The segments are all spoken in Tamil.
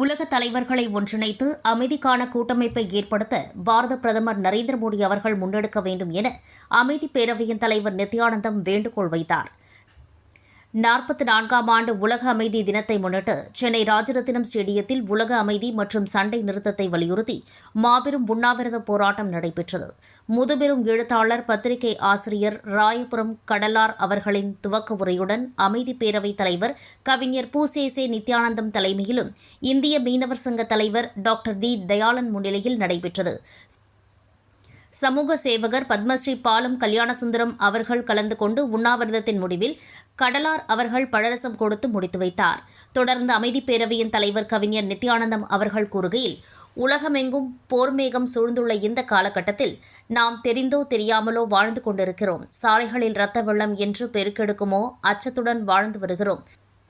உலக தலைவர்களை ஒன்றிணைத்து அமைதிக்கான கூட்டமைப்பை ஏற்படுத்த பாரத பிரதமர் நரேந்திர மோடி அவர்கள் முன்னெடுக்க வேண்டும் என அமைதி பேரவையின் தலைவர் நித்யானந்தம் வேண்டுகோள் வைத்தார். நாற்பத்தி நான்காம் ஆண்டு உலக அமைதி தினத்தை முன்னிட்டு சென்னை ராஜரத்தினம் ஸ்டேடியத்தில் உலக அமைதி மற்றும் சண்டை நிறுத்தத்தை வலியுறுத்தி மாபெரும் உண்ணாவிரத போராட்டம் நடைபெற்றது. முதுபெரும் எழுத்தாளர் பத்திரிகை ஆசிரியர் ராயபுரம் கடலார் அவர்களின் துவக்க உரையுடன் அமைதி பேரவைத் தலைவர் கவிஞர் பூசேசே நித்யானந்தம் தலைமையிலும் இந்திய மீனவர் சங்க தலைவர் டாக்டர் தி தயாளன் முன்னிலையில் நடைபெற்றது. சமூக சேவகர் பத்மஸ்ரீ பாலம் கல்யாணசுந்தரம் அவர்கள் கலந்து கொண்டு உண்ணாவிரதத்தின் முடிவில் கடலார் அவர்கள் பழரசம் கொடுத்து முடித்து வைத்தார். தொடர்ந்து அமைதி பேரவையின் தலைவர் கவிஞர் நித்யானந்தம் அவர்கள் கூறுகையில் உலகமெங்கும் போர்மேகம் சூழ்ந்துள்ள இந்த காலகட்டத்தில் நாம் தெரிந்தோ தெரியாமலோ வாழ்ந்து கொண்டிருக்கிறோம். சாலைகளில் இரத்த வெள்ளம் என்று பெருக்கெடுக்குமோ அச்சத்துடன் வாழ்ந்து வருகிறோம்.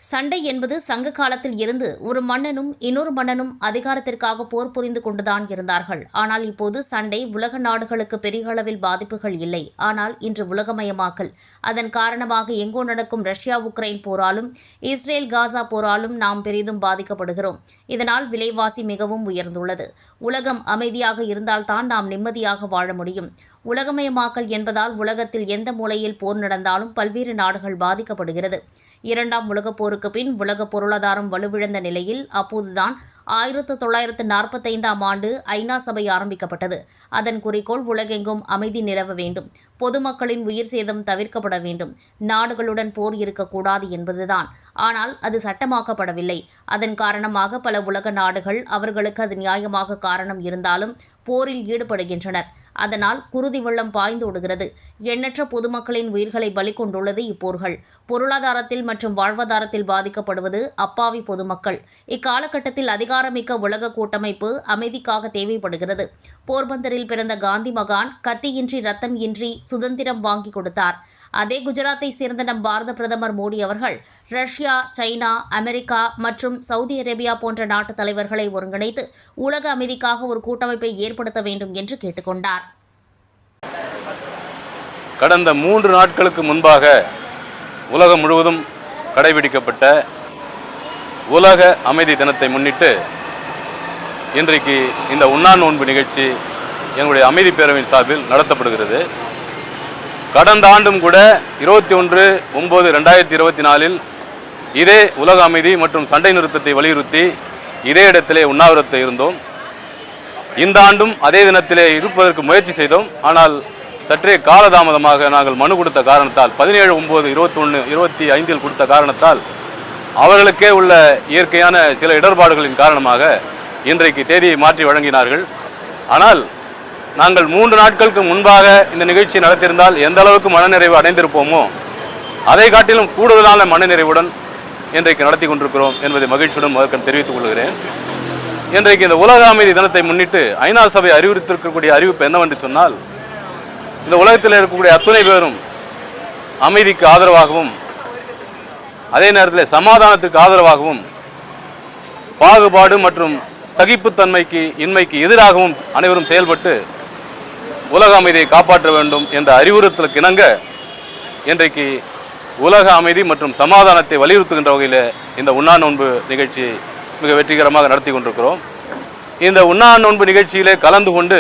சண்டை என்பது சங்க காலத்தில் இருந்து ஒரு மன்னனும் இன்னொரு மன்னனும் அதிகாரத்திற்காக போர் புரிந்து கொண்டுதான் இருந்தார்கள். ஆனால் இப்போது சண்டை உலக நாடுகளுக்கு பெரிய அளவில் பாதிப்புகள் இல்லை. ஆனால் இன்று உலகமயமாக்கல். அதன் காரணமாக எங்கோ நடக்கும் ரஷ்யா உக்ரைன் போராலும் இஸ்ரேல் காசா போராலும் நாம் பெரிதும் பாதிக்கப்படுகிறோம். இதனால் விலைவாசி மிகவும் உயர்ந்துள்ளது. உலகம் அமைதியாக இருந்தால்தான் நாம் நிம்மதியாக வாழ முடியும். உலகமயமாக்கல் என்பதால் உலகத்தில் எந்த மூலையில் போர் நடந்தாலும் பல்வேறு நாடுகள் பாதிக்கப்படுகிறது. இரண்டாம் உலகப் போருக்கு பின் உலக பொருளாதாரம் வலுவிழந்த நிலையில் அப்போதுதான் ஆயிரத்து தொள்ளாயிரத்து நாற்பத்தைந்தாம் ஆண்டு ஐநா சபை ஆரம்பிக்கப்பட்டது. அதன் குறிக்கோள் உலகெங்கும் அமைதி நிலவ வேண்டும். பொதுமக்களின் உயிர் சேதம் தவிர்க்கப்பட வேண்டும். நாடுகளுடன் போர் இருக்கக்கூடாது என்பதுதான். ஆனால் அது சட்டமாக்கப்படவில்லை. அதன் காரணமாக பல உலக நாடுகள் அவர்களுக்கு அது நியாயமாக காரணம் இருந்தாலும் போரில் ஈடுபடுகின்றனர். அதனால் குருதி வெள்ளம் பாய்ந்தோடுகிறது எண்ணற்ற பொதுமக்களின் உயிர்களை பலி கொண்டுள்ளது இப்போர்கள். பொருளாதாரத்தில் மற்றும் வாழ்வாதாரத்தில் பாதிக்கப்படுவது அப்பாவி பொதுமக்கள். இக்காலகட்டத்தில் அதிகாரமிக்க உலக கூட்டமைப்பு அமைதிக்காக தேவைப்படுகிறது. போர்பந்தரில் பிறந்த காந்தி மகான் கத்தியின்றி ரத்தம் இன்றி சுதந்திரம் வாங்கி கொடுத்தார். அதே குஜராத்தை சேர்ந்த நம் பாரத பிரதமர் மோடி அவர்கள் ரஷ்யா சைனா அமெரிக்கா மற்றும் சவுதி அரேபியா போன்ற நாட்டு தலைவர்களை ஒருங்கிணைத்து உலக அமைதிக்காக ஒரு கூட்டமைப்பை ஏற்படுத்த வேண்டும் என்று கேட்டுக்கொண்டார். கடந்த மூன்று நாட்களுக்கு முன்பாக உலகம் முழுவதும் கடைபிடிக்கப்பட்ட உலக அமைதி தினத்தை முன்னிட்டு இன்றைக்கு இந்த உண்ணா நோன்பு நிகழ்ச்சி எங்களுடைய அமைதி பேரவையின் சார்பில் நடத்தப்படுகிறது. கடந்த ஆண்டும் கூட இருபத்தி ஒன்று ஒம்பது ரெண்டாயிரத்தி இருபத்தி நாலில் இதே உலக அமைதி மற்றும் சண்டை நிறுத்தத்தை வலியுறுத்தி இதே இடத்திலே உண்ணாவிரத்தை இருந்தோம். இந்த ஆண்டும் அதே தினத்திலே இருப்பதற்கு முயற்சி செய்தோம். ஆனால் சற்றே காலதாமதமாக நாங்கள் மனு கொடுத்த காரணத்தால் பதினேழு ஒம்பது இருபத்தொன்று இருபத்தி ஐந்தில் கொடுத்த காரணத்தால் அவர்களுக்கே உள்ள இயற்கையான சில இடர்பாடுகளின் காரணமாக இன்றைக்கு தேதியை மாற்றி வழங்கினார்கள். ஆனால் நாங்கள் மூன்று நாட்களுக்கு முன்பாக இந்த நிகழ்ச்சி நடத்தியிருந்தால் எந்த அளவுக்கு மனநிறைவு அடைந்திருப்போமோ அதை காட்டிலும் கூடுதலான மனநிறைவுடன் இன்றைக்கு நடத்தி கொண்டிருக்கிறோம் என்பதை மகிழ்ச்சியுடன் முதற்கண் தெரிவித்துக் கொள்கிறேன். இன்றைக்கு இந்த உலக அமைதி தினத்தை முன்னிட்டு ஐநா சபை அறிவுறுத்திருக்கக்கூடிய அறிவிப்பு என்னவென்று சொன்னால் இந்த உலகத்தில் இருக்கக்கூடிய அத்தனை பேரும் அமைதிக்கு ஆதரவாகவும் அதே நேரத்தில் சமாதானத்துக்கு ஆதரவாகவும் பாகுபாடு மற்றும் சகிப்புத்தன்மைக்கு இன்மைக்கு எதிராகவும் அனைவரும் செயல்பட்டு உலக அமைதியை காப்பாற்ற வேண்டும் என்ற அறிவுறுத்தலுக்கு இணங்க இன்றைக்கு உலக அமைதி மற்றும் சமாதானத்தை வலியுறுத்துகின்ற வகையில் இந்த உண்ணா நோன்பு நிகழ்ச்சி மிக வெற்றிகரமாக நடத்தி கொண்டிருக்கிறோம். இந்த உண்ணா நோன்பு நிகழ்ச்சியிலே கலந்து கொண்டு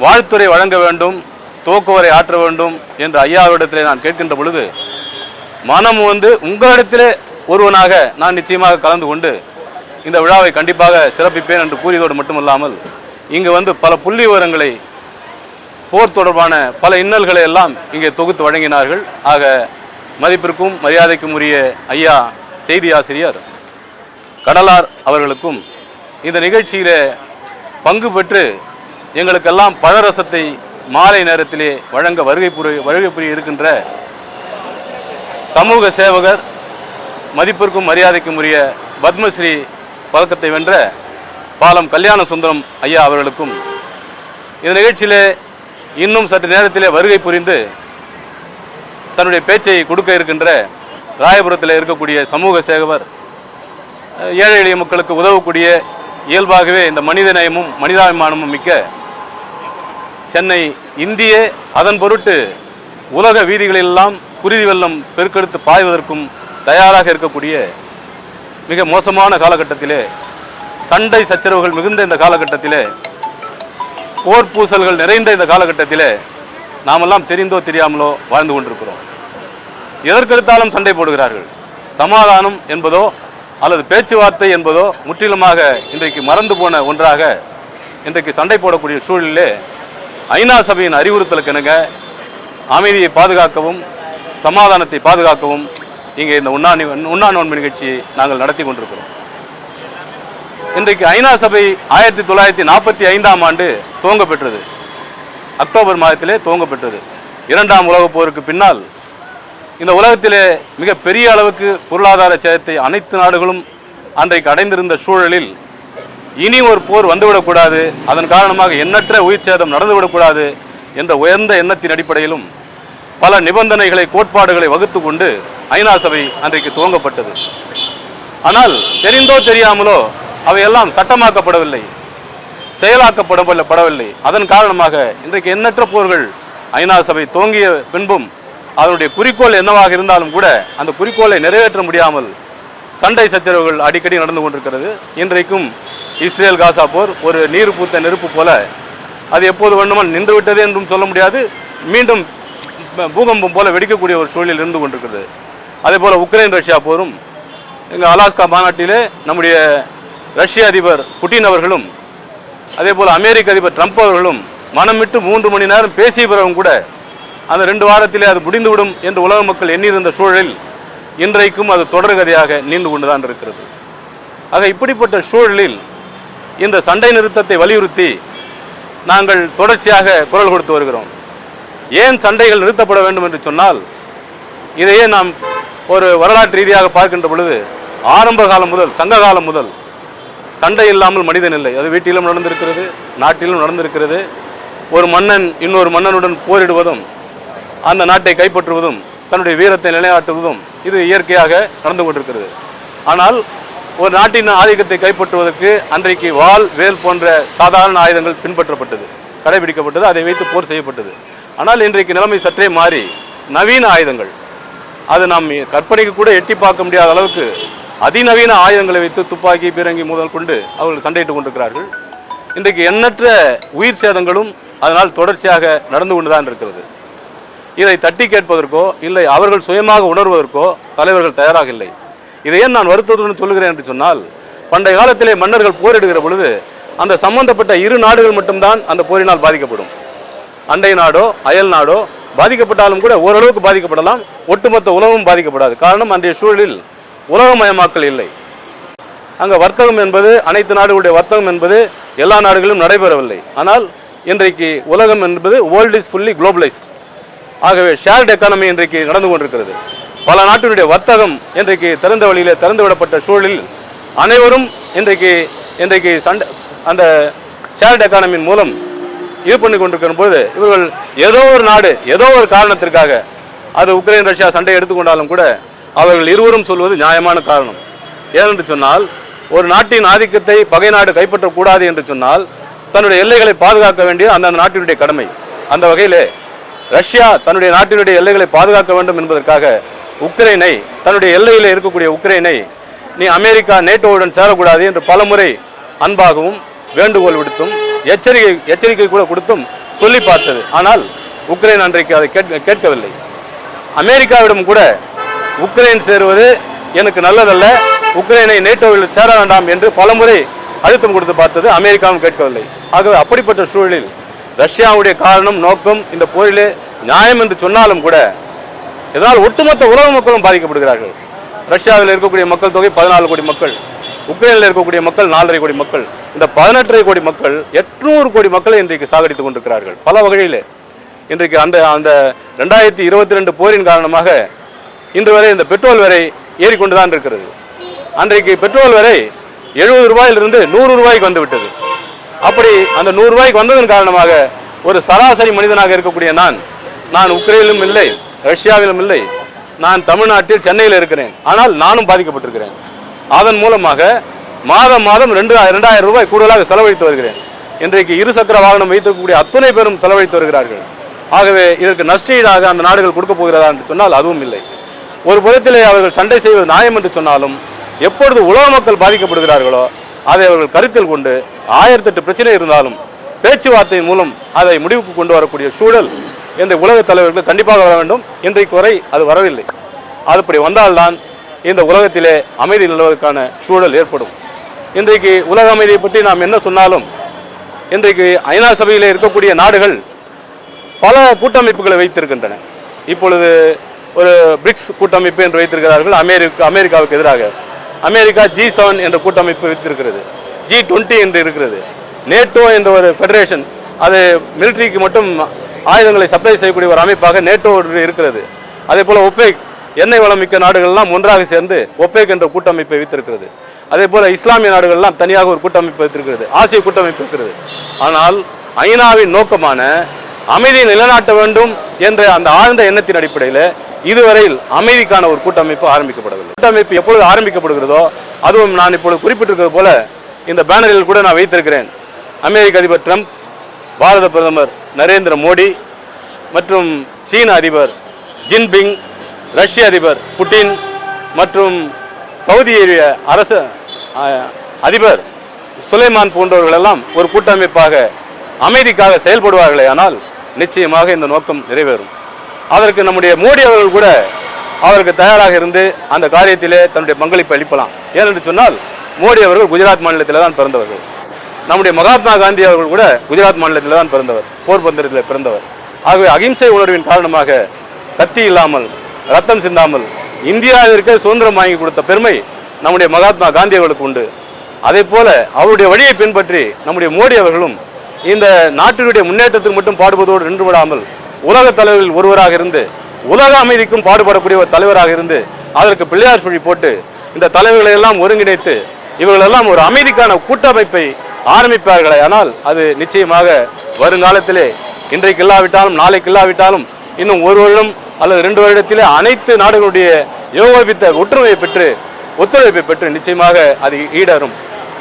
வாழ்த்துறை வழங்க வேண்டும் துவக்குவரை ஆற்ற வேண்டும் என்ற ஐயாவிடத்திலே நான் கேட்கின்ற பொழுது மனம் வந்து உங்களிடத்திலே ஒருவனாக நான் நிச்சயமாக கலந்து கொண்டு இந்த விழாவை கண்டிப்பாக சிறப்பிப்பேன் என்று கூறியதோடு மட்டுமல்லாமல் இங்கு வந்து பல புள்ளி விவரங்களை போர் தொடர்பான பல இன்னல்களை எல்லாம் இங்கே தொகுத்து வழங்கினார்கள். ஆக மதிப்பிற்கும் மரியாதைக்கும் உரிய ஐயா செய்தி ஆசிரியர் கடலார் அவர்களுக்கும் இந்த நிகழ்ச்சியில் பங்கு பெற்று எங்களுக்கெல்லாம் பழரசத்தை மாலை நேரத்திலே வழங்க வருகை புரி வருகை புரிய இருக்கின்ற சமூக சேவகர் மதிப்பிற்கும் மரியாதைக்கும் உரிய பத்மஸ்ரீ பதக்கத்தை வென்ற பாலம் கல்யாண சுந்தரம் ஐயா அவர்களுக்கும் இந்த நிகழ்ச்சியிலே இன்னும் சற்று நேரத்திலே வருகை புரிந்து தன்னுடைய பேச்சை கொடுக்க இருக்கின்ற ராயபுரத்தில் இருக்கக்கூடிய சமூக சேவகர் ஏழை எளிய மக்களுக்கு உதவக்கூடிய இயல்பாகவே இந்த மனித நேயமும் மனிதாபிமானமும் மிக்க சென்னை இந்திய அதன் பொருட்டு உலக வீதிகளெல்லாம் குருதி வெள்ளம் பெருக்கெடுத்து பாய்வதற்கும் தயாராக இருக்கக்கூடிய மிக மோசமான காலகட்டத்திலே சண்டை சச்சரவுகள் மிகுந்த இந்த காலகட்டத்திலே போர் பூசல்கள் நிறைந்த இந்த காலகட்டத்திலே நாமெல்லாம் தெரிந்தோ தெரியாமலோ வாழ்ந்து கொண்டிருக்கிறோம். எதற்கெடுத்தாலும் சண்டை போடுகிறார்கள். சமாதானம் என்பதோ அல்லது பேச்சுவார்த்தை என்பதோ முற்றிலுமாக இன்றைக்கு மறந்து போன ஒன்றாக இன்றைக்கு சண்டை போடக்கூடிய சூழலிலே ஐநா சபையின் அறிவுறுத்தலுக்கு இணங்க அமைதியை பாதுகாக்கவும் சமாதானத்தை பாதுகாக்கவும் இங்கே இந்த உண்ணா உண்ணா நோன்பு நிகழ்ச்சியை நாங்கள் நடத்தி கொண்டிருக்கிறோம். இன்றைக்கு ஐநா சபை ஆயிரத்தி தொள்ளாயிரத்தி நாற்பத்தி ஐந்தாம் ஆண்டு துவங்க பெற்றது அக்டோபர் மாதத்திலே துவங்க பெற்றது இரண்டாம் உலகப் போருக்கு பின்னால் இந்த உலகத்திலே மிக பெரிய அளவுக்கு பொருளாதார சேதத்தை அனைத்து நாடுகளும் அன்றைக்கு அடைந்திருந்த சூழலில் இனி ஒரு போர் வந்துவிடக்கூடாது அதன் காரணமாக எண்ணற்ற உயிர் சேதம் நடந்துவிடக்கூடாது என்ற உயர்ந்த எண்ணத்தின் அடிப்படையிலும் பல நிபந்தனைகளை கோட்பாடுகளை வகுத்து கொண்டு ஐநா சபை அன்றைக்கு துவங்கப்பட்டது. ஆனால் தெரிந்தோ தெரியாமலோ அவையெல்லாம் சட்டமாக்கப்படவில்லை. செயலாக்கப்படப்படவில்லை அதன் காரணமாக இன்றைக்கு எண்ணற்ற போர்கள் ஐநா சபை துவங்கிய பின்பும் அதனுடைய குறிக்கோள் என்னவாக இருந்தாலும் கூட அந்த குறிக்கோளை நிறைவேற்ற முடியாமல் சண்டை சச்சரவுகள் அடிக்கடி நடந்து கொண்டிருக்கிறது. இன்றைக்கும் இஸ்ரேல் காசா போர் ஒரு நீர் பூத்த நெருப்பு போல அது எப்போது வேண்டுமோ நின்றுவிட்டது என்றும் சொல்ல முடியாது. மீண்டும் பூகம்பம் போல வெடிக்கக்கூடிய ஒரு சூழலில் இருந்து கொண்டிருக்கிறது. அதே போல் உக்ரைன் ரஷ்யா போரும். எங்கள் அலாஸ்கா மாநாட்டிலே நம்முடைய ரஷ்ய அதிபர் புட்டின் அவர்களும் அதே போல் அமெரிக்க அதிபர் ட்ரம்ப் அவர்களும் மனமிட்டு மூன்று மணி நேரம் பேசிய பிறகும் கூட அந்த ரெண்டு வாரத்திலே அது முடிந்துவிடும் என்று உலக மக்கள் எண்ணியிருந்த சூழலில் இன்றைக்கும் அது தொடர்கதையாக நீண்டு கொண்டுதான் இருக்கிறது. ஆக இப்படிப்பட்ட சூழலில் இந்த சண்டை நிறுத்தத்தை வலியுறுத்தி நாங்கள் தொடர்ச்சியாக குரல் கொடுத்து வருகிறோம். ஏன் சண்டைகள் நிறுத்தப்பட வேண்டும் என்று சொன்னால் இதையே நாம் ஒரு வரலாற்று ரீதியாக பார்க்கின்ற பொழுது ஆரம்ப காலம் முதல் சங்க காலம் முதல் சண்டை இல்லாமல் மனிதன் இல்லை. அது வீட்டிலும் நடந்திருக்கிறது நாட்டிலும் நடந்திருக்கிறது. ஒரு மன்னன் இன்னொரு மன்னனுடன் போரிடுவதும் அந்த நாட்டை கைப்பற்றுவதும் தன்னுடைய வீரத்தை நிலைநாட்டுவதும் இது இயற்கையாக நடந்து கொண்டிருக்கிறது. ஆனால் ஒரு நாட்டின் ஆதிக்கத்தை கைப்பற்றுவதற்கு அன்றைக்கு வாள் வேல் போன்ற சாதாரண ஆயுதங்கள் பின்பற்றப்பட்டது கடைபிடிக்கப்பட்டது அதை வைத்து போர் செய்யப்பட்டது. ஆனால் இன்றைக்கு நிலைமை சற்றே மாறி நவீன ஆயுதங்கள். அது நாம் கற்பனைக்கு கூட எட்டி பார்க்க முடியாத அளவுக்கு அதிநவீன ஆயுதங்களை வைத்து துப்பாக்கி பீரங்கி முதல் கொண்டு அவர்கள் சண்டையிட்டுக் கொண்டிருக்கிறார்கள். இன்றைக்கு எண்ணற்ற உயிர் சேதங்களும் அதனால் தொடர்ச்சியாக நடந்து கொண்டுதான் இருக்கிறது. இதை தட்டி கேட்பதற்கோ இல்லை அவர்கள் சுயமாக உணர்வதற்கோ தலைவர்கள் தயாராக இல்லை. இதை ஏன் நான் வருத்தத்துடன் சொல்லுகிறேன் என்று சொன்னால் பண்டைய காலத்திலே மன்னர்கள் போரிடுகிற பொழுது அந்த சம்பந்தப்பட்ட இரு நாடுகள் மட்டும்தான் அந்த போரினால் பாதிக்கப்படும். அண்டை நாடோ அயல் நாடோ பாதிக்கப்பட்டாலும் கூட ஓரளவுக்கு பாதிக்கப்படலாம். ஒட்டுமொத்த உலகம் பாதிக்கப்படாது. காரணம் அன்றைய சூழலில் உலகமயமாக்கல் இல்லை. அங்கே வர்த்தகம் என்பது அனைத்து நாடுகளுடைய வர்த்தகம் என்பது எல்லா நாடுகளிலும் நடைபெறவில்லை. ஆனால் இன்றைக்கு உலகம் என்பது வேர்ல்டு இஸ் ஃபுல்லி குளோபலைஸ்ட் ஆகவே ஷேர்ட் எக்கானமி இன்றைக்கு நடந்து கொண்டிருக்கிறது. பல நாட்டினுடைய வர்த்தகம் இன்றைக்கு திறந்த வழியில் திறந்து விடப்பட்ட சூழலில் அனைவரும் இன்றைக்கு இன்றைக்கு சண்டை அந்த ஷேர்ட் எக்கானமியின் மூலம் இது பண்ணி கொண்டிருக்கிற போது இவர்கள் ஏதோ ஒரு நாடு ஏதோ ஒரு காரணத்திற்காக அது உக்ரைன் ரஷ்யா சண்டை எடுத்துக்கொண்டாலும் கூட அவர்கள் இருவரும் சொல்வது நியாயமான காரணம். ஏனென்று சொன்னால் ஒரு நாட்டின் ஆதிக்கத்தை பகை நாடு கைப்பற்றக்கூடாது என்று சொன்னால் தன்னுடைய எல்லைகளை பாதுகாக்க வேண்டியது அந்தந்த நாட்டினுடைய கடமை. அந்த வகையிலே ரஷ்யா தன்னுடைய நாட்டினுடைய எல்லைகளை பாதுகாக்க வேண்டும் என்பதற்காக உக்ரைனை தன்னுடைய எல்லையில் இருக்கக்கூடிய உக்ரைனை நீ அமெரிக்கா நேட்டோவுடன் சேரக்கூடாது என்று பலமுறை அன்பாகவும் வேண்டுகோள் விடுத்தும் எச்சரிக்கை எச்சரிக்கை கூட கொடுத்தும் சொல்லி பார்த்தது. ஆனால் உக்ரைன் அன்றைக்கு அதை கேட்கவில்லை. அமெரிக்காவிடம் கூட உக்ரைன் சேருவது எனக்கு நல்லதல்ல. உக்ரைனை நேட்டோவில் சேர வேண்டாம் என்று பலமுறை அழுத்தம் கொடுத்து பார்த்தது. அமெரிக்காவும் கேட்கவில்லை. ஆகவே அப்படிப்பட்ட சூழலில் ரஷ்யாவுடைய காரணம் நோக்கம் இந்த போரிலே நியாயம் என்று சொன்னாலும் கூட இதனால் ஒட்டுமொத்த உலக மக்களும் பாதிக்கப்படுகிறார்கள். ரஷ்யாவில் இருக்கக்கூடிய மக்கள் தொகை பதினாலு கோடி மக்கள். உக்ரைனில் இருக்கக்கூடிய மக்கள் நாலரை கோடி மக்கள் இந்த பதினெட்டரை கோடி மக்கள் எட்நூறு கோடி மக்களை இன்றைக்கு சாகடித்துக் கொண்டிருக்கிறார்கள். பல வகையில். இன்றைக்கு அந்த அந்த ரெண்டாயிரத்தி இருபத்தி ரெண்டு போரின் காரணமாக இன்று வரை இந்த பெட்ரோல் விலை ஏறிக்கொண்டுதான் இருக்கிறது. அன்றைக்கு பெட்ரோல் விலை எழுபது ரூபாயிலிருந்து நூறு ரூபாய்க்கு வந்துவிட்டது அப்படி அந்த நூறு ரூபாய்க்கு வந்ததன் காரணமாக ஒரு சராசரி மனிதனாக இருக்கக்கூடிய நான் நான் உக்ரைனிலும் இல்லை ரஷ்யாவிலும் இல்லை நான் தமிழ்நாட்டில் சென்னையில் இருக்கிறேன். ஆனால் நானும் பாதிக்கப்பட்டிருக்கிறேன். அதன் மூலமாக மாதம் மாதம் ரெண்டு ரெண்டாயிரம் ரூபாய் கூடுதலாக செலவழித்து வருகிறேன். இன்றைக்கு இருசக்கர வாகனம் வைத்திருக்கக்கூடிய அத்துணை பேரும் செலவழித்து வருகிறார்கள். ஆகவே இதற்கு நஷ்டீடாக அந்த நாடுகள் கொடுக்க போகிறதா என்று சொன்னால் அதுவும் இல்லை. ஒரு புறத்திலே அவர்கள் சண்டை செய்வது நியாயம் என்று சொன்னாலும் எப்பொழுது உலக மக்கள் பாதிக்கப்படுகிறார்களோ அதை அவர்கள் கருத்தில் கொண்டு ஆயிரத்தெட்டு பிரச்சனை இருந்தாலும் பேச்சுவார்த்தை மூலம் அதை முடிவுக்கு கொண்டு வரக்கூடிய சூழல் இந்த உலக தலைவர்கள் கண்டிப்பாக வர வேண்டும். இன்றைக்கு வரை அது வரவில்லை. அதுபடி வந்தால்தான் இந்த உலகத்திலே அமைதி நிலவுவதற்கான சூழல் ஏற்படும். இன்றைக்கு உலக அமைதியை பற்றி நாம் என்ன சொன்னாலும் இன்றைக்கு ஐநா சபையில் இருக்கக்கூடிய நாடுகள் பல கூட்டமைப்புகளை வைத்திருக்கின்றன. இப்பொழுது ஒரு பிரிக்ஸ் கூட்டமைப்பு என்று வைத்திருக்கிறார்கள் அமெரிக்கா அமெரிக்காவுக்கு எதிராக. அமெரிக்கா ஜி செவன் என்ற கூட்டமைப்பு வைத்திருக்கிறது ஜி டுவெண்ட்டி என்று இருக்கிறது. நேட்டோ என்ற ஒரு ஃபெடரேஷன் அது மிலிட்ரிக்கு மட்டும் ஆயுதங்களை சப்ளை செய்யக்கூடிய ஒரு அமைப்பாக நேட்டோ இருக்கிறது. அதே போல் ஒப்பேக் எண்ணெய் வளம் மிக்க நாடுகள்லாம் ஒன்றாக சேர்ந்து ஒப்பேக் என்ற கூட்டமைப்பை வைத்திருக்கிறது. அதே போல இஸ்லாமிய நாடுகள்லாம் தனியாக ஒரு கூட்டமைப்பு வைத்திருக்கிறது. ஆசிய கூட்டமைப்பு இருக்கிறது ஆனால் ஐநாவின் நோக்கமான அமைதியை நிலைநாட்ட வேண்டும் என்ற அந்த ஆழ்ந்த எண்ணத்தின் அடிப்படையில் இதுவரையில் அமைதிக்கான ஒரு கூட்டமைப்பு ஆரம்பிக்கப்படவில்லை. கூட்டமைப்பு எப்பொழுது ஆரம்பிக்கப்படுகிறதோ அதுவும் நான் இப்பொழுது குறிப்பிட்டிருக்கிறது போல இந்த பேனரில் கூட நான் வைத்திருக்கிறேன். அமெரிக்க அதிபர் ட்ரம்ப் பாரத பிரதமர் நரேந்திர மோடி மற்றும் சீன அதிபர் ஜின்பிங் ரஷ்ய அதிபர் புட்டின் மற்றும் சவுதி அரேபிய அரசு அதிபர் சுலைமான் போன்றவர்களெல்லாம் ஒரு கூட்டமைப்பாக அமைதிக்காக செயல்படுவார்களே ஆனால் நிச்சயமாக இந்த நோக்கம் நிறைவேறும். அதற்கு நம்முடைய மோடி அவர்கள் கூட அவருக்கு தயாராக இருந்து அந்த காரியத்திலே தன்னுடைய பங்களிப்பை அளிக்கலாம் ஏனென்று சொன்னால் மோடி அவர்கள் குஜராத் மாநிலத்தில் தான் பிறந்தவர்கள். நம்முடைய மகாத்மா காந்தி அவர்கள் கூட குஜராத் மாநிலத்தில் தான் பிறந்தவர் போர்பந்தரத்தில் பிறந்தவர். ஆகவே அகிம்சை உணர்வின் காரணமாக கத்தி இல்லாமல் ரத்தம் சிந்தாமல் இந்தியாவிற்கு சுதந்திரம் வாங்கி கொடுத்த பெருமை நம்முடைய மகாத்மா காந்தி அவர்களுக்கு உண்டு. அதே போல அவருடைய வழியை பின்பற்றி நம்முடைய மோடி அவர்களும் இந்த நாட்டினுடைய முன்னேற்றத்துக்கு மட்டும் பாடுவதோடு நின்று விடாமல் உலக தலைவர்களில் ஒருவராக இருந்து உலக அமைதிக்கும் பாடுபடக்கூடிய ஒரு தலைவராக இருந்து அதற்கு பிள்ளையார் சுழி போட்டு இந்த தலைவர்களை எல்லாம் ஒருங்கிணைத்து இவர்களெல்லாம் ஒரு அமைதிக்கான கூட்டமைப்பை ஆரம்பிப்பார்களே. ஆனால் அது நிச்சயமாக வருங்காலத்திலே இன்றைக்கு இல்லாவிட்டாலும் நாளைக்கு இல்லாவிட்டாலும் இன்னும் ஒரு வருடம் அல்லது ரெண்டு வருடத்திலே அனைத்து நாடுகளுடைய யோகோபித்த ஒற்றுமையை பெற்று ஒத்துழைப்பை பெற்று நிச்சயமாக அது ஈடரும்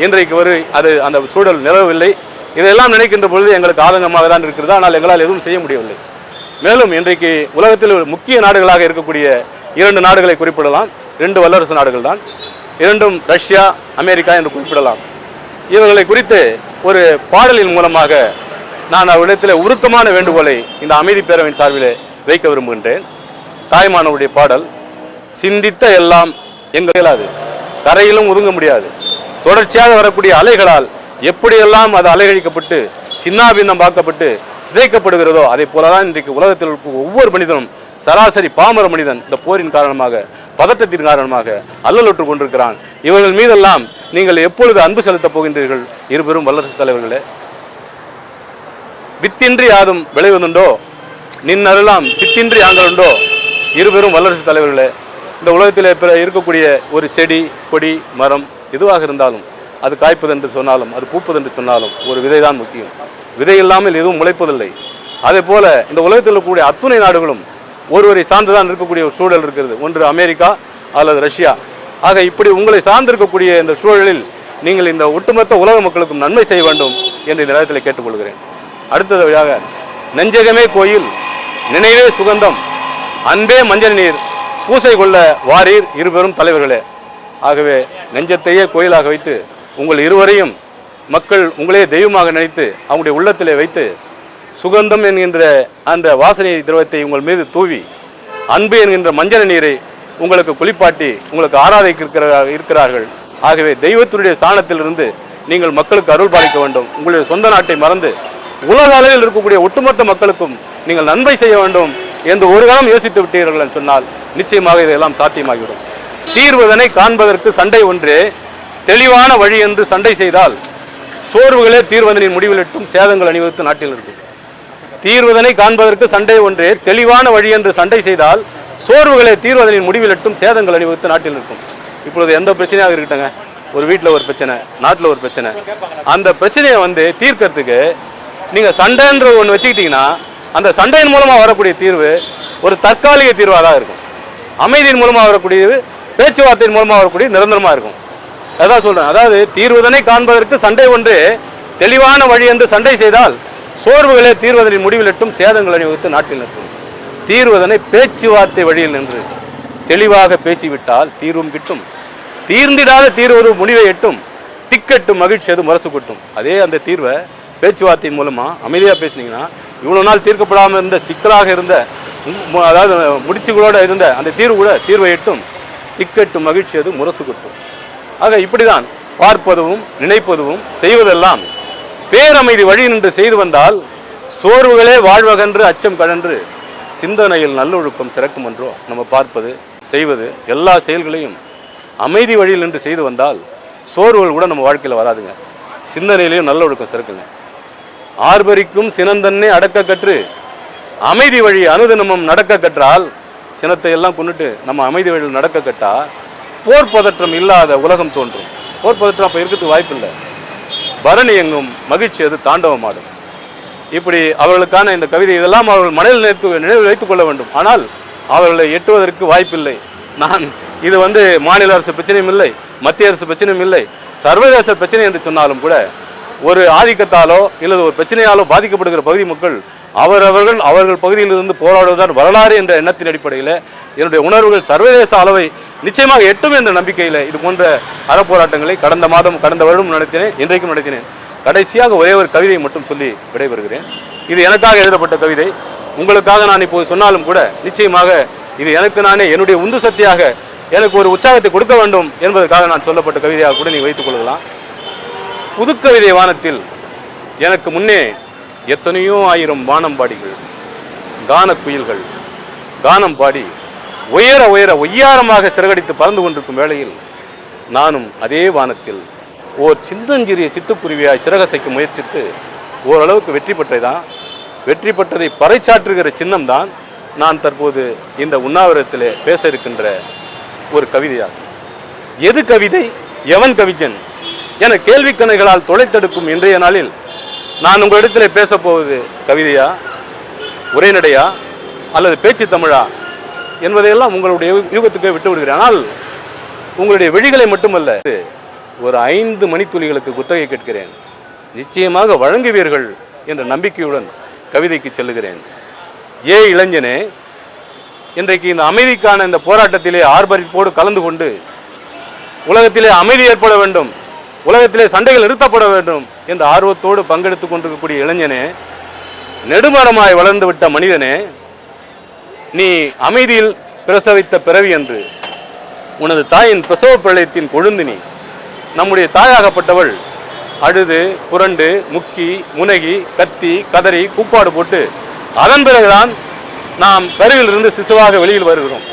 இன்றைக்கு ஒரு அது அந்த சூழல் நிலவவில்லை. இதெல்லாம் நினைக்கின்ற பொழுது எங்களுக்கு ஆதங்கமாக தான் இருக்கிறது. ஆனால் எங்களால் எதுவும் செய்ய முடியவில்லை. மேலும் இன்றைக்கு உலகத்தில் ஒரு முக்கிய நாடுகளாக இருக்கக்கூடிய இரண்டு நாடுகளை குறிப்பிடலாம். ரெண்டு வல்லரசு நாடுகள் தான். இரண்டும் ரஷ்யா அமெரிக்கா என்று குறிப்பிடலாம். இவர்களை குறித்து ஒரு பாடலின் மூலமாக நான் அவரிடத்தில் உருக்கமான வேண்டுகோளை இந்த அமைதி பேரவையின் சார்பிலே வைக்க விரும்புகின்றேன். தாய்மானவருடைய பாடல் சிந்தித்த எல்லாம் எங்க இயலாது கரையிலும் ஒதுங்க முடியாது. தொடர்ச்சியாக வரக்கூடிய அலைகளால் எப்படியெல்லாம் அது அலைகழிக்கப்பட்டு சின்னாபின்னம் பார்க்கப்பட்டு சிதைக்கப்படுகிறதோ அதே போலதான் இன்றைக்கு உலகத்தில் ஒவ்வொரு மனிதனும் சராசரி பாமர மனிதன் இந்த போரின் காரணமாக பதட்டத்தின் காரணமாக அல்லலுற்று கொண்டிருக்கிறான். இவர்கள் மீதெல்லாம் நீங்கள் எப்பொழுது அன்பு செலுத்தப் போகின்றீர்கள் இருபெரும் வல்லரசுத் தலைவர்களே? வித்தின்றி யாதும் விளைவதுண்டோ? நின்னருளாம் சித்தின்றி ஆங்களுண்டோ இருபெரும் வல்லரசு தலைவர்களே இந்த உலகத்தில் பிற இருக்கக்கூடிய ஒரு செடி கொடி மரம் எதுவாக இருந்தாலும் அது காய்ப்பது என்று சொன்னாலும் அது பூப்பது என்று சொன்னாலும் ஒரு விதை தான் முக்கியம். விதை இல்லாமல் எதுவும் முளைப்பதில்லை. அதே போல இந்த உலகத்தில் இருக்கக்கூடிய அத்துணை நாடுகளும் ஒருவரை சார்ந்துதான் இருக்கக்கூடிய ஒரு சூழல் இருக்கிறது. ஒன்று அமெரிக்கா அல்லது ரஷ்யா. ஆக இப்படி உங்களை சார்ந்திருக்கக்கூடிய இந்த சூழலில் நீங்கள் இந்த ஒட்டுமொத்த உலக மக்களுக்கும் நன்மை செய்ய வேண்டும் என்று இந்த நேரத்தில் கேட்டுக்கொள்கிறேன். வழியாக நெஞ்சகமே கோயில் நினைவே சுகந்தம். அன்பே மஞ்சள் நீர். பூசை கொள்ள வாரீர் இருவரும் தலைவர்களே. ஆகவே நெஞ்சத்தையே கோயிலாக வைத்து உங்கள் இருவரையும் மக்கள் உங்களே தெய்வமாக நினைத்து அவங்களுடைய உள்ளத்திலே வைத்து சுகந்தம் என்கின்ற அந்த வாசனை திரவத்தை உங்கள் மீது தூவி அன்பு என்கின்ற மஞ்சள் நீரை உங்களுக்கு குளிப்பாட்டி உங்களுக்கு ஆராதிக்க இருக்கிறார்கள். ஆகவே தெய்வத்தினுடைய ஸ்தானத்திலிருந்து நீங்கள் மக்களுக்கு அருள் பாலிக்க வேண்டும். உங்களுடைய சொந்த நாட்டை மறந்து உலக அளவில் இருக்கக்கூடிய ஒட்டுமொத்த மக்களுக்கும் நீங்கள் நன்மை செய்ய வேண்டும் என்று ஒரு காலம் யோசித்து விட்டீர்கள் என்று சொன்னால் நிச்சயமாக இதெல்லாம் சாத்தியமாகிவிடும். தீர்வதனை காண்பதற்கு சண்டை ஒன்றே தெளிவான வழி என்று சண்டை செய்தால் சோர்வுகளே தீர்வதனின் முடிவிலிட்டும் சேதங்கள் அணிவகுத்து நாட்டில் இருக்கும் தீர்வதனை காண்பதற்கு சண்டை ஒன்றே தெளிவான வழி என்று சண்டை செய்தால் சோர்வுகளை தீர்வதனின் முடிவிலட்டும் சேதங்கள் அணிவகுத்து நாட்டில் இருக்கும் இப்பொழுது எந்த பிரச்சனையாக இருக்கட்டங்க? ஒரு வீட்டில் ஒரு பிரச்சனை நாட்டில் ஒரு பிரச்சனை. அந்த பிரச்சனையை வந்து தீர்க்கறதுக்கு நீங்கள் சண்டைன்ற ஒன்று வச்சுக்கிட்டீங்கன்னா அந்த சண்டையின் மூலமாக வரக்கூடிய தீர்வு ஒரு தற்காலிக தீர்வாக தான் இருக்கும். அமைதியின் மூலமாக வரக்கூடியது பேச்சுவார்த்தையின் மூலமாக வரக்கூடிய நிரந்தரமாக இருக்கும். அதான் சொல்கிறேன் அதாவது தீர்வுதனை காண்பதற்கு சண்டை ஒன்று தெளிவான வழி என்று சண்டை செய்தால் சோர்வுகளே தீர்வதனின் முடிவிலட்டும் சேதங்கள் அணிவகுத்து நாட்டில் நிற்கும். தீர்வதனை பேச்சுவார்த்தை வழியில் நின்று தெளிவாக பேசிவிட்டால் தீர்வும் கிட்டும். தீர்ந்திடாத தீர்வது முடிவை எட்டும் திக்கெட்டு மகிழ்ச்சி அது முரசு கொட்டும். அதே அந்த தீர்வை பேச்சுவார்த்தை மூலமாக அமைதியாக பேசுனீங்கன்னா இவ்வளோ நாள் தீர்க்கப்படாமல் இருந்த சிக்கலாக இருந்த அதாவது முடிச்சுகளோடு இருந்த அந்த தீர்வு கூட தீர்வை எட்டும். திக்கெட்டு மகிழ்ச்சி அது முரசு கொட்டும் ஆக இப்படிதான் பார்ப்பதும் நினைப்பதும் செய்வதெல்லாம் பேரமைதி வழி நின்று செய்து வந்தால் சோர்வுகளே வாழ்வகன்று அச்சம் கழன்று சிந்தனையில் நல்லொழுக்கம் சிறக்கும் என்றோ நம்ம பார்ப்பது செய்வது எல்லா செயல்களையும் அமைதி வழியில் நின்று செய்து வந்தால் சோர்வுகள் கூட நம்ம வாழ்க்கையில் வராதுங்க. சிந்தனையிலையும் நல்லொழுக்கம் சிறக்குங்க. ஆர்பரிக்கும் சினந்தன்னே அடக்க கற்று அமைதி வழி அனுதினமும் நடக்க கற்றால் சினத்தை எல்லாம் கொண்டுட்டு நம்ம அமைதி வழியில் நடக்க கட்டா போர் பதற்றம் இல்லாத உலகம் தோன்றும். போர் பதற்றம் அப்போ இருக்கிறதுக்கு வாய்ப்பில்லை பரணி எங்கும் மகிழ்ச்சி அது தாண்டவமாடும். இப்படி அவர்களுக்கான இந்த கவிதை இதெல்லாம் அவர்கள் மனதில் நினைத்து நினைவில் வைத்துக் கொள்ள வேண்டும். ஆனால் அவர்களை எட்டுவதற்கு வாய்ப்பில்லை நான் இது வந்து மாநில அரசு பிரச்சனையும் இல்லை மத்திய அரசு பிரச்சனையும் இல்லை சர்வதேச பிரச்சனை என்று சொன்னாலும் கூட ஒரு ஆதிக்கத்தாலோ இல்லது ஒரு பிரச்சனையாலோ பாதிக்கப்படுகிற பகுதி மக்கள் அவரவர்கள் அவர்கள் பகுதியிலிருந்து போராடுவதுதான் வரலாறு என்ற எண்ணத்தின் அடிப்படையில் என்னுடைய உணர்வுகள் சர்வதேச அளவை நிச்சயமாக எட்டும் என்ற நம்பிக்கையில் இது போன்ற அறப்போராட்டங்களை கடந்த மாதம் கடந்த வருடம் நடத்தினேன் இன்றைக்கும் நடத்தினேன். கடைசியாக ஒரே ஒரு கவிதையை மட்டும் சொல்லி விடைபெறுகிறேன். இது எனக்காக எழுதப்பட்ட கவிதை. உங்களுக்காக நான் இப்போது சொன்னாலும் கூட நிச்சயமாக இது எனக்கு நானே என்னுடைய உந்து சக்தியாக எனக்கு ஒரு உற்சாகத்தை கொடுக்க வேண்டும் என்பதற்காக நான் சொல்லப்பட்ட கவிதையாக கூட நீ வைத்துக் கொள்ளலாம். புதுக்கவிதை வானத்தில் எனக்கு முன்னே எத்தனையோ ஆயிரம் வானம்பாடிகள் கானக் குயில்கள் கானம் பாடி உயர உயர ஒய்யாரமாக சிறகடித்து பறந்து கொண்டிருக்கும் வேளையில் நானும் அதே வானத்தில் ஓர் சின்னஞ்சிறிய சிட்டுக்குருவியாய் சிறகசைக்க முயற்சித்து ஓரளவுக்கு வெற்றி பெற்றதான். வெற்றி பெற்றதை பறைச்சாற்றுகிற சின்னம்தான் நான் தற்போது இந்த உண்ணாவிரத்திலே பேச இருக்கின்ற ஒரு கவிதையாகும். எது கவிதை? எவன் கவிஞன்? என கேள்விக்கணைகளால் தொலைத்தெடுக்கும் இன்றைய நாளில் நான் உங்களிடத்தில் பேசப் போவது கவிதையா உரைநடையா அல்லது பேச்சு தமிழா என்பதையெல்லாம் உங்களுடைய யூகத்துக்கு விட்டு விடுகிறேன். ஆனால் உங்களுடைய விழிகளை மட்டுமல்ல ஒரு ஐந்து மணித்துளிகளுக்கு குத்தகை கேட்கிறேன். நிச்சயமாக வழங்குவீர்கள் என்ற நம்பிக்கையுடன் கவிதைக்கு செல்லுகிறேன். ஏ இளைஞனே இன்றைக்கு இந்த அமைதிக்கான இந்த போராட்டத்திலே ஆர்ப்பரிப்போடு கலந்து கொண்டு உலகத்திலே அமைதி ஏற்பட வேண்டும். உலகத்திலே சண்டைகள் நிறுத்தப்பட வேண்டும் என்ற ஆர்வத்தோடு பங்கெடுத்துக் கொண்டிருக்கக்கூடிய இளைஞனே நெடுமரமாய் வளர்ந்து விட்ட மனிதனே நீ அமைதியில் பிரசவித்த பிறவி என்று உனது தாயின் பிரசவ பிரளயத்தின் கொழுந்தினி நம்முடைய தாயாகப்பட்டவள் அழுது புரண்டு முக்கி முனகி கத்தி கதறி கூப்பாடு போட்டு அதன் பிறகுதான் நாம் கருவிலிருந்து சிசுவாக வெளியில் வருகிறோம்.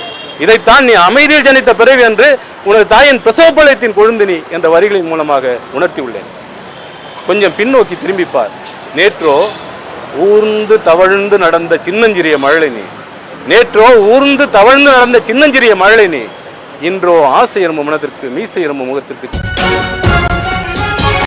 இதைத்தான் நீ அமைதியில் ஜனித்த பிறவி என்று உனது தாயின் பிரசவ கொழுந்தினி என்ற வரிகளின் மூலமாக உணர்த்தியுள்ளேன். கொஞ்சம் பின்னோக்கி திரும்பிப்பார். நேற்றோ ஊர்ந்து தவழ்ந்து நடந்த சின்னஞ்சிறிய மழலை நீ. நேற்றோ ஊர்ந்து தவழ்ந்து நடந்த சின்னஞ்சிறிய மழலை நீ. இன்றோ ஆசை எறும்பு மனத்திற்கு மீசை எறும்பு முகத்திற்கு